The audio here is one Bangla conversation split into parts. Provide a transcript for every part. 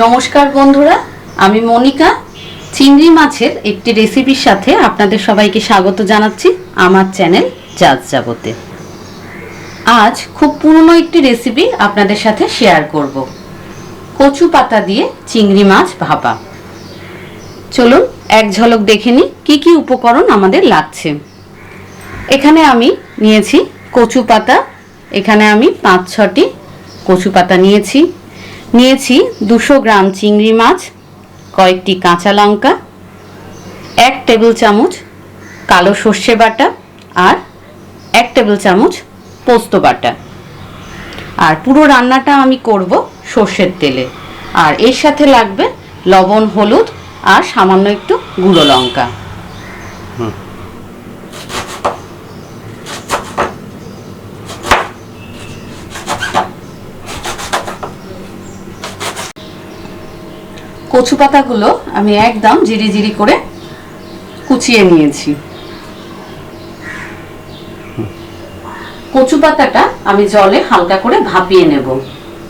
নমস্কার বন্ধুরা, আমি মনিকা। চিংড়ি মাছের একটি রেসিপির সাথে আপনাদের সবাইকে স্বাগত জানাচ্ছি আমার চ্যানেল জাজ যাবতে। আজ খুব পুরনো একটি রেসিপি আপনাদের সাথে শেয়ার করব। কচু পাতা দিয়ে চিংড়ি মাছ ভাপা। চলুন এক ঝলক দেখে নিই কী কী উপকরণ আমাদের লাগছে। এখানে আমি নিয়েছি কচু পাতা, এখানে আমি পাঁচ ছটি কচু পাতা নিয়েছি। নিয়েছি দুশো গ্রাম চিংড়ি মাছ, কয়েকটি কাঁচা লঙ্কা, এক টেবিল চামচ কালো সর্ষে বাটা আর এক টেবিল চামচ পোস্ত বাটা। আর পুরো রান্নাটা আমি করব সর্ষের তেলে। আর এর সাথে লাগবে লবণ, হলুদ আর সামান্য একটু গুঁড়ো লঙ্কা। কচু পাতাগুলো আমি একদম জিরি জিরি করে কুচিয়ে নিয়েছি। কচু পাতাটা আমি জলে হালকা করে ভাপিয়ে নেব।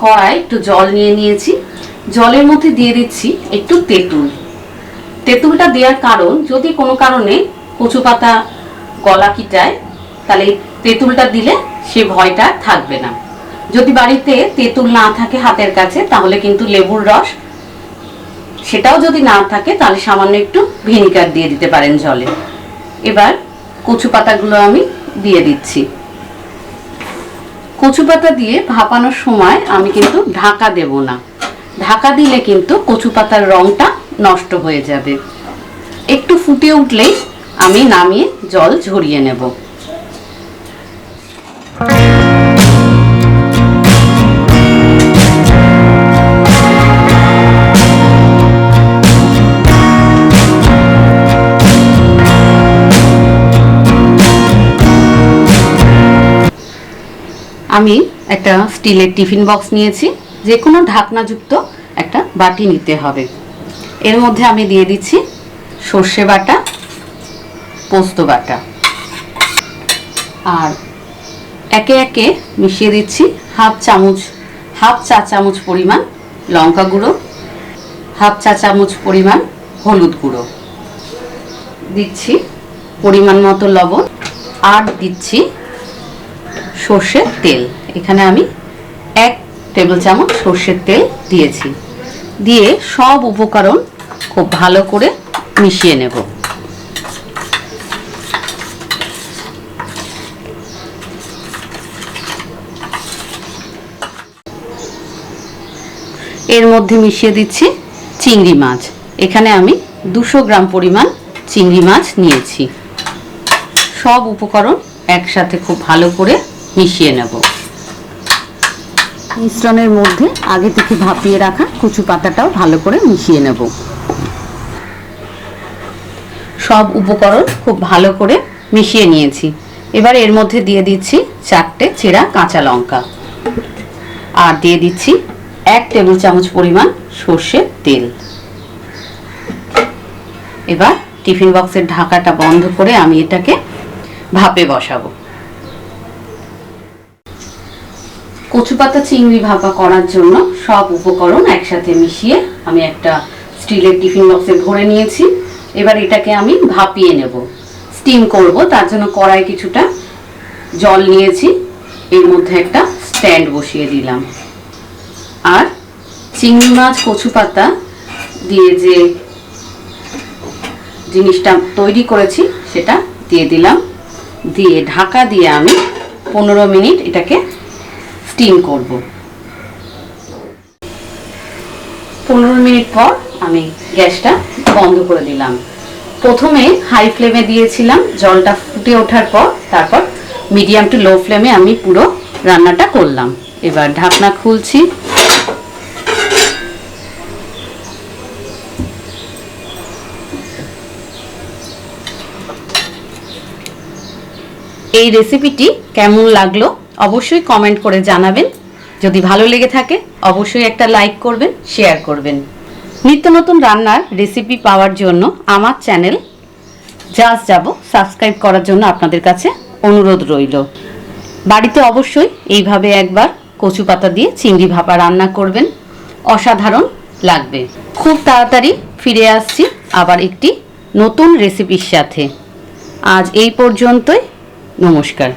কড়াই একটু জল নিয়ে নিয়েছি। জলের মধ্যে দিয়ে দিচ্ছি একটু তেঁতুল। তেঁতুলটা দেওয়ার কারণ, যদি কোনো কারণে কচু পাতা গলা কিটায়, তাহলে তেঁতুলটা দিলে সে ভয়টা থাকবে না। যদি বাড়িতে তেঁতুল না থাকে হাতের কাছে, তাহলে কিন্তু লেবুর রস সেটাও যদি না থাকে, তাহলে সামান্য একটু ভিনিগার দিয়ে দিতে পারেন জলে। এবার কচু পাতাগুলো আমি দিয়ে দিচ্ছি। কচু পাতা দিয়ে ভাপানোর সময় আমি কিন্তু ঢাকা দেব না। ঢাকা দিলে কিন্তু কচু পাতার রংটা নষ্ট হয়ে যাবে। একটু ফুটে উঠলেই আমি নামিয়ে জল ঝরিয়ে নেব। আমি একটা স্টিলের টিফিন বক্স নিয়েছি যে কোনো ঢাকনাযুক্ত একটা বাটি নিতে হবে। এর মধ্যে আমি দিয়ে দিচ্ছি সর্ষে বাটা, পোস্ত বাটা। আর একে একে মিশিয়ে দিচ্ছি হাফ চামচ, হাফ চা চামচ পরিমাণ লঙ্কা গুঁড়ো, হাফ চা চামচ পরিমাণ হলুদ গুঁড়ো। দিচ্ছি পরিমাণ মতো লবণ, আর দিচ্ছি সর্ষের তেল। এখানে আমি এক টেবিল চামচ সর্ষের তেল দিয়েছি। দিয়ে সব উপকরণ খুব ভালো করে মিশিয়ে নেব। এর মধ্যে মিশিয়ে দিচ্ছি চিংড়ি মাছ। এখানে আমি দুশো গ্রাম পরিমাণ চিংড়ি মাছ নিয়েছি। সব উপকরণ একসাথে খুব ভালো করে মিশিয়ে নেব। মিশ্রণের মধ্যে আগে থেকে ভাপিয়ে রাখা কচু পাতাটাও ভালো করে মিশিয়ে নেব। সব উপকরণ খুব ভালো করে মিশিয়ে নিয়েছি। এবার এর মধ্যে দিয়ে দিচ্ছি চারটে চেরা কাঁচা লঙ্কা। আর দিয়ে দিচ্ছি এক টেবিল চামচ পরিমাণ সর্ষের তেল। এবার টিফিন বক্সের ঢাকাটা বন্ধ করে আমি এটাকে ভাপে বসাবো। কচু পাতা চিংড়ি ভাপা করার জন্য সব উপকরণ একসাথে মিশিয়ে আমি একটা স্টিলের টিফিন বক্সে ভরে নিয়েছি। এবার এটাকে আমি ভাপিয়ে নেব। স্টিম করব, তার জন্য কড়াই কিছুটা জল নিয়েছি। এর মধ্যে একটা স্ট্যান্ড বসিয়ে দিলাম। আর চিংড়ি মাছ কচু পাতা দিয়ে যে জিনিসটা তৈরি করেছি, সেটা দিয়ে দিলাম। দিয়ে ঢাকা দিয়ে আমি পনেরো মিনিট এটাকে স্টিম করব। পনেরো মিনিট পর আমি গ্যাসটা বন্ধ করে দিলাম। প্রথমে হাই ফ্লেমে দিয়েছিলাম, জলটা ফুটে ওঠার পর তারপর মিডিয়াম টু লো ফ্লেমে আমি পুরো রান্নাটা করলাম। এবার ঢাকনা খুলছি। এই রেসিপিটি কেমন লাগল? অবশ্যই কমেন্ট করে জানাবেন। যদি ভালো লেগে থাকে, অবশ্যই একটা লাইক করবেন শেয়ার করবেন। নিত্য নতুন রান্নার রেসিপি পাওয়ার জন্য আমার চ্যানেল জাস্ট যাব। সাবস্ক্রাইব করার জন্য আপনাদের কাছে অনুরোধ রইল। বাড়িতে অবশ্যই এইভাবে একবার কচু পাতা দিয়ে চিংড়ি ভাপা রান্না করবেন। অসাধারণ লাগবে। খুব তাড়াতাড়ি ফিরে আসছি আবার একটি নতুন রেসিপির সাথে। আজ এই পর্যন্তই। নমস্কার।